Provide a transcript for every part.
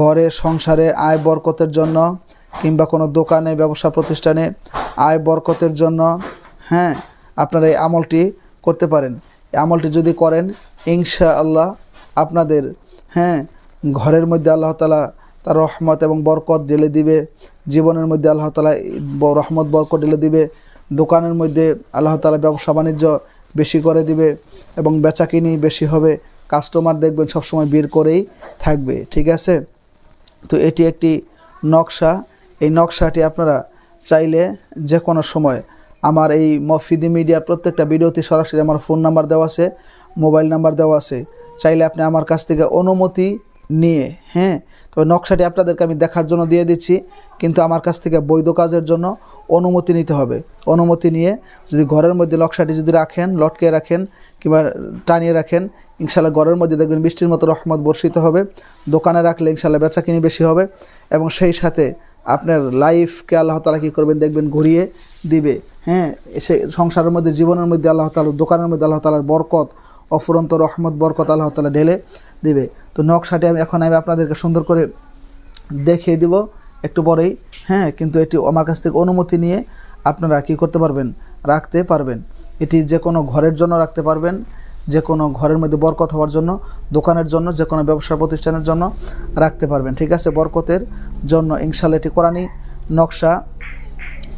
ঘরে, সংসারে আয় বরকতের জন্য কিংবা কোনো দোকানে, ব্যবসা প্রতিষ্ঠানে আয় বরকতের জন্য হ্যাঁ আপনারা এই আমলটি করতে পারেন। এই আমলটি যদি করেন ইনশা আল্লাহ আপনাদের হ্যাঁ ঘরের মধ্যে আল্লাহ তালা তার রহমত এবং বরকত ঢেলে দিবে, জীবনের মধ্যে আল্লাহ তালা রহমত, বরকত ঢেলে দিবে, দোকানের মধ্যে আল্লাহ তালা ব্যবসা বাণিজ্য বেশি করে দিবে এবং বেচাকিনি বেশি হবে, কাস্টমার দেখবেন সবসময় বের করেই থাকবে, ঠিক আছে? তো এটি একটি নকশা। এই নকশাটি আপনারা চাইলে যে কোনো সময় আমার এই মফিদি মিডিয়ার প্রত্যেকটা ভিডিওতে সরাসরি আমার ফোন নাম্বার দেওয়া আছে, মোবাইল নাম্বার দেওয়া আছে। চাইলে আপনি আমার কাছ থেকে অনুমতি নিয়ে হ্যাঁ? তবে নকশাটি আপনাদেরকে আমি দেখার জন্য দিয়ে দিচ্ছি, কিন্তু আমার কাছ থেকে বৈধ কাজের জন্য অনুমতি নিতে হবে। অনুমতি নিয়ে যদি ঘরের মধ্যে নকশাটি যদি রাখেন, লটকে রাখেন কিংবা টানিয়ে রাখেন ইনশাল্লাহ ঘরের মধ্যে দেখবেন বৃষ্টির মতো রহমত বর্ষিত হবে। দোকানে রাখলে ইনশাল্লাহ বেচাকিনি বেশি হবে এবং সেই সাথে আপনার লাইফকে আল্লাহ তালা কী করবেন দেখবেন ঘুরিয়ে দিবে হ্যাঁ? সে সংসারের মধ্যে, জীবনের মধ্যে আল্লাহ তালা দোকানের মধ্যে আল্লাহ তালার বরকত, অফুরন্ত রহমত, বরকত আল্লাহ তালা ঢেলে দিবে। তো নকশাটি আমি এখন আমি আপনাদেরকে সুন্দর করে দেখিয়ে দিব একটু পরেই। হ্যাঁ কিন্তু এটি আমার কাছ থেকে অনুমতি নিয়ে আপনারা কি করতে পারবেন? রাখতে পারবেন। এটি যে কোনো ঘরের জন্য রাখতে পারবেন, যে কোনো ঘরের মধ্যে বরকত হওয়ার জন্য, দোকানের জন্য, যে কোনো ব্যবসা প্রতিষ্ঠানের জন্য রাখতে পারবেন। ঠিক আছে, বরকতের জন্য ইনশাল্লাহ এটি কোরআনি নকশা।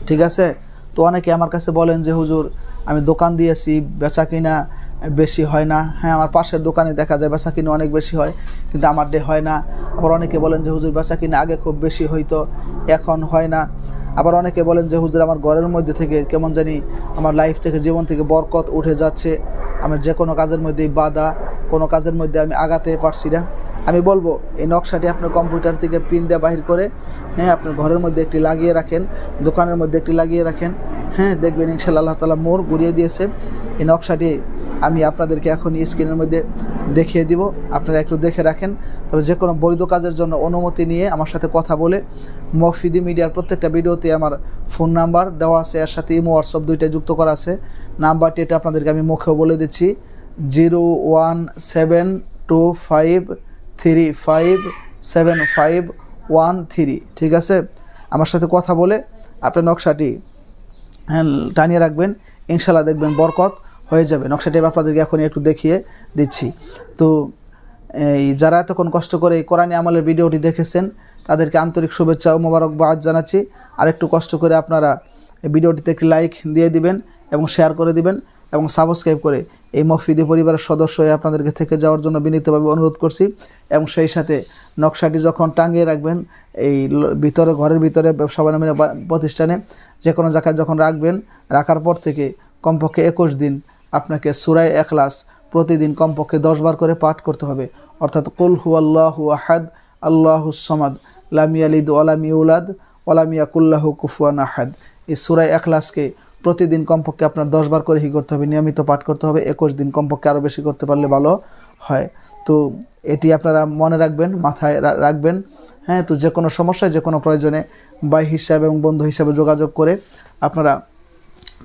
ঠিক আছে? তো অনেকে আমার কাছে বলেন যে, হুজুর, আমি দোকান দিয়েছি, বেচা কিনা বেশি হয় না। হ্যাঁ আমার পাশের দোকানে দেখা যায় বেচা কিনে অনেক বেশি হয়, কিন্তু আমার ডে হয় না। আবার অনেকে বলেন যে, হুজুর বেচা কিনে আগে খুব বেশি হইতো, এখন হয় না। আবার অনেকে বলেন যে, হুজুর, আমার ঘরের মধ্যে থেকে কেমন জানি আমার লাইফ থেকে, জীবন থেকে বরকত উঠে যাচ্ছে। আমার যে কোনো কাজের মধ্যেই বাধা, কোনো কাজের মধ্যে আমি আগাতে পারছি না। আমি বলব, এই নকশাটি আপনার কম্পিউটার থেকে পিন দিয়ে বাহির করে হ্যাঁ আপনার ঘরের মধ্যে একটি লাগিয়ে রাখেন, দোকানের মধ্যে একটি লাগিয়ে রাখেন। হ্যাঁ দেখবেন ইনশাল্লাহ আল্লাহ তালা মোর ঘুরিয়ে দিয়েছে। এই নকশাটি আমি আপনাদেরকে এখন স্ক্রিনের মধ্যে দেখিয়ে দিব। আপনারা একটু দেখে রাখেন। তবে যে কোনো বৈধ কাজের জন্য অনুমতি নিয়ে আমার সাথে কথা বলে মফিদি মিডিয়ার প্রত্যেকটা ভিডিওতে আমার ফোন নাম্বার দেওয়া আছে। এর সাথে ইমো, হোয়াটসঅ্যাপ দুইটা যুক্ত করা আছে। নাম্বারটি এটা আপনাদেরকে আমি মুখেও বলে দিচ্ছি। Zero one seven two five three five seven five one three. ঠিক আছে? আমার সাথে কথা বলে আপনার নকশাটি টানিয়ে রাখবেন, ইনশাল্লাহ দেখবেন বরকত হয়ে যাবে। নকশাটি আপনাদেরকে এখন একটু দেখিয়ে দিচ্ছি। তো, এই যারা এতক্ষণ কষ্ট করে এই কোরআনী আমলের ভিডিওটি দেখেছেন, তাদেরকে আন্তরিক শুভেচ্ছা ও মোবারকবাদ জানাচ্ছি। আর একটু কষ্ট করে আপনারা ভিডিওটিতে একটি লাইক দিয়ে দিবেন এবং শেয়ার করে দিবেন। এবং সাবস্ক্রাইব করে এই মফিদি পরিবারের সদস্য হয়ে আপনাদেরকে থেকে যাওয়ার জন্য বিনীতভাবে অনুরোধ করছি এবং সেই সাথে নকশাটি যখন টাঙিয়ে রাখবেন, এই ভিতরে, ঘরের ভিতরে ব্যবসা বাণিজ্য প্রতিষ্ঠানে যে কোনো জায়গায় যখন রাখবেন, রাখার পর থেকে কমপক্ষে একুশ দিন আপনাকে সুরাই এখলাস প্রতিদিন কমপক্ষে দশ বার করে পাঠ করতে হবে। অর্থাৎ কুল হু আল্লাহু আহাদ, আল্লাহু সমাদ লামিয়ালিদ ওয়ালাম ইউলাদ ওয়ালাম ইয়াকুল্লাহু কুফুয়ান আহাদ। এই সুরাই এখলাসকে প্রতিদিন কমপক্ষে আপনার দশ বার করে হি করতে হবে, নিয়মিত পাঠ করতে হবে, একুশ দিন কমপক্ষে আরও বেশি করতে পারলে ভালো হয়। তো এটি আপনারা মনে রাখবেন, মাথায় রাখবেন। হ্যাঁ তো যে কোনো সমস্যায় যে কোনো প্রয়োজনে বাই হিসাবে এবং বন্ধু হিসাবে যোগাযোগ করে আপনারা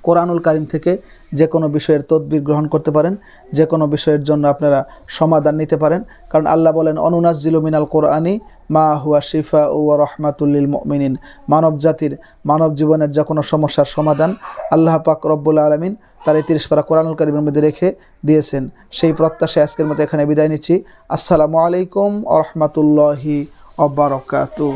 কোরআনুল কারিম থেকে যে কোনো বিষয়ের তদবির গ্রহণ করতে পারেন, যে কোনো বিষয়ের জন্য আপনারা সমাধান নিতে পারেন। কারণ আল্লাহ বলেন অনুনাজিল মিনাল কোরআনি মা হুয়া শিফা ও রহমাতুল্লিল মিনিন মানব জাতির, মানব জীবনের যে কোনো সমস্যার সমাধান আল্লাহ পাক রব্বুল আলমিন তার এই তিরিশ পারা কোরআনুল কারিমের মধ্যে রেখে দিয়েছেন। সেই প্রত্যাশায় আজকের মতো এখানে বিদায় নিচ্ছি। আসসালামু আলাইকুম আ রহমতুল্লাহি অবরাকাতু